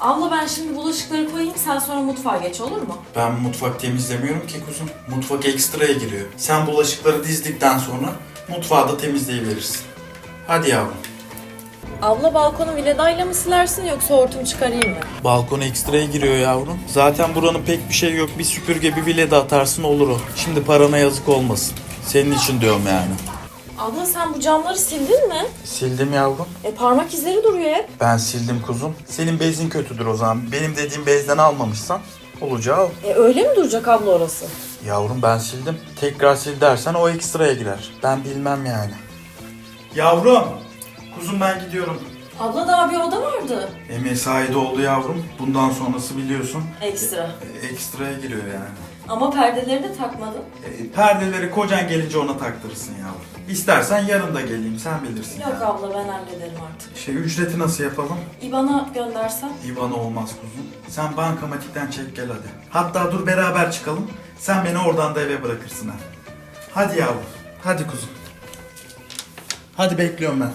Abla ben şimdi bulaşıkları koyayım sen sonra mutfağa geç olur mu? Ben mutfak temizlemiyorum ki kuzum. Mutfak ekstraya giriyor. Sen bulaşıkları dizdikten sonra mutfağı da temizleyiverirsin. Hadi yavrum. Abla balkonu viledayla mı silersin yoksa hortum çıkarayım mı? Balkona ekstraya giriyor yavrum. Zaten buranın pek bir şey yok. Bir süpürge bir vile de atarsın olur o. Şimdi parana yazık olmasın. Senin için diyorum yani. Abla sen bu camları sildin mi? Sildim yavrum. E parmak izleri duruyor hep. Ben sildim kuzum. Senin bezin kötüdür o zaman. Benim dediğim bezden almamışsan olacağı. E öyle mi duracak abla orası? Yavrum ben sildim. Tekrar sil dersen o ekstraya girer. Ben bilmem yani. Yavrum. Kuzum ben gidiyorum. Abla daha bir oda vardı. E mesai de oldu yavrum. Bundan sonrası biliyorsun. Ekstra. e, ekstraya giriyor yani. Ama perdeleri de takmadın. E, perdeleri kocan gelince ona taktırırsın yavrum. İstersen yarın da geleyim sen bilirsin. Yok yani. abla ben hallederim artık. Şey ücreti nasıl yapalım? İBAN'a göndersen. İvan olmaz kuzum. Sen bankamatikten çek gel hadi. Hatta dur beraber çıkalım. Sen beni oradan da eve bırakırsın ha. Hadi yavrum. Hadi kuzum. Hadi bekliyorum ben.